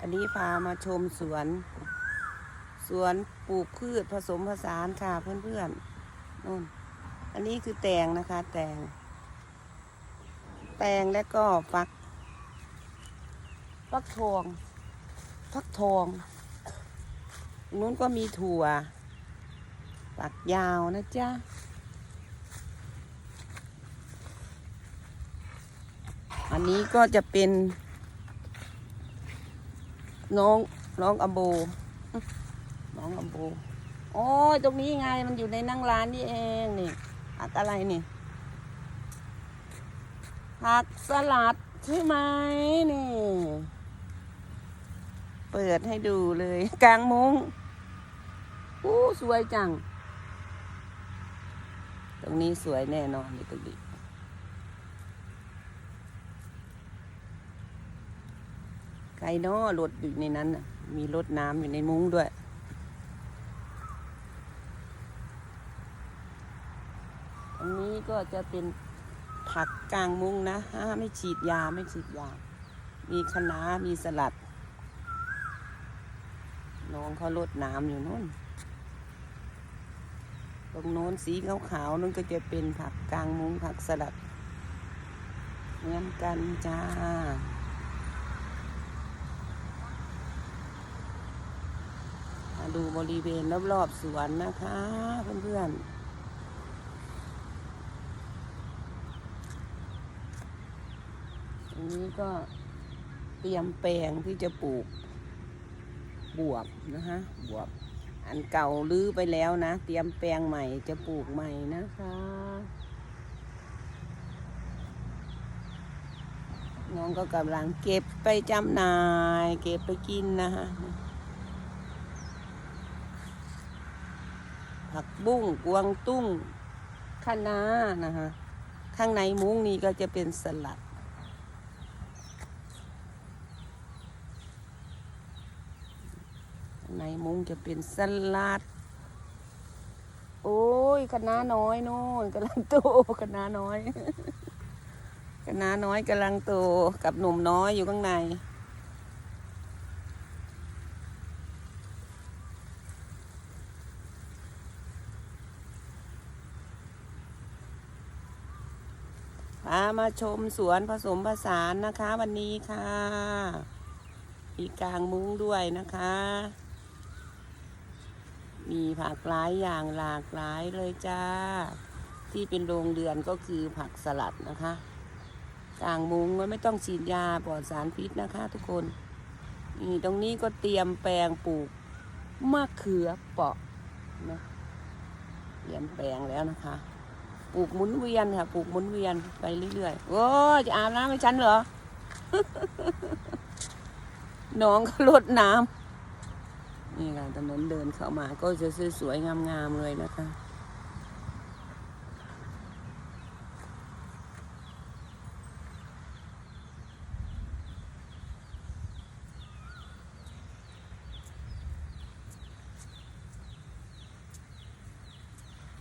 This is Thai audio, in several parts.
อันนี้พามาชมสวน สวนปลูกพืชผสมผสานค่ะเพื่อนๆนู่น อันนี้คือแตงนะคะ แตง แตงและก็ฟัก ฟักทอง ฟักทองตรงนู้นก็มีถั่วฝักยาวนะจ๊ะอันนี้ก็จะเป็น น้องน้องอโบ น้องอโบโอ้ยตรงนี้ไงมันอยู่ในนั่งร้านนี่เองนี่ผักอะไรนี่ผักสลัดใช่ไหมนี่ เปิดให้ดูเลยกลางมุ้งอู้สวยจัง ตรงนี้สวยแน่นอนเลยตรงนี้ ไก่นอรถอยู่ในนั้นน่ะ มีรถน้ำอยู่ในมุ้งด้วย อันนี้ก็จะเป็นผักกลางมุ้งนะฮะไม่ฉีดยาไม่ฉีดยา มีคะน้ามีสลัด น้องเขาลดน้ำอยู่นู่น ตรงโน้นสีขาวๆนั่นก็จะเป็นผักกลางมุ้งผักสลัดเหมือนกันจ้า มา ดูบริเวณรอบๆสวนนะคะ เพื่อนๆตรงนี้ก็เตรียมแปลงที่จะปลูกบวบนะคะบวบ อันเก่าลื้อไปแล้วนะ เตรียมแปลงใหม่จะปลูกใหม่นะคะ น้องก็กำลังเก็บไปจำหน่าย เก็บไปกินนะคะ ผักบุ้งกวางตุ้งคะน้านะคะข้างในมุ้งนี้ก็จะเป็นสลัดข้างในมุ้งจะเป็นสลัด โอ้ยคะน้าน้อยนู่นกำลังโตคะน้าน้อยคะน้าน้อยกำลังโตกับหนุ่มน้อยอยู่ข้างใน พามาชมสวนผสมผสานนะคะ วันนี้ค่ะ มีกลางมุ้งด้วยนะคะ มีผักหลายอย่างหลากหลายเลยจ้า ที่เป็นโรงเรือนก็คือผักสลัดนะคะ กลางมุ้งไม่ต้องฉีดยาปลอดสารพิษนะคะ ทุกคนนี่ตรงนี้ก็เตรียมแปลงปลูกมะเขือเปาะนะเตรียมแปลงแล้วนะคะ ปลูกหมุนเวียนค่ะ ปลูกหมุนเวียนไปเรื่อยๆ โอ้จะอาบน้ำให้ฉันเหรอ น้องก็รดน้ำนี่ค่ะถนนเดินเข้ามาก็จะสวยๆงามๆเลยนะคะ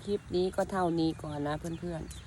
ลิปนี้ก็เท่านี้ก่อนนะเพื่อนๆ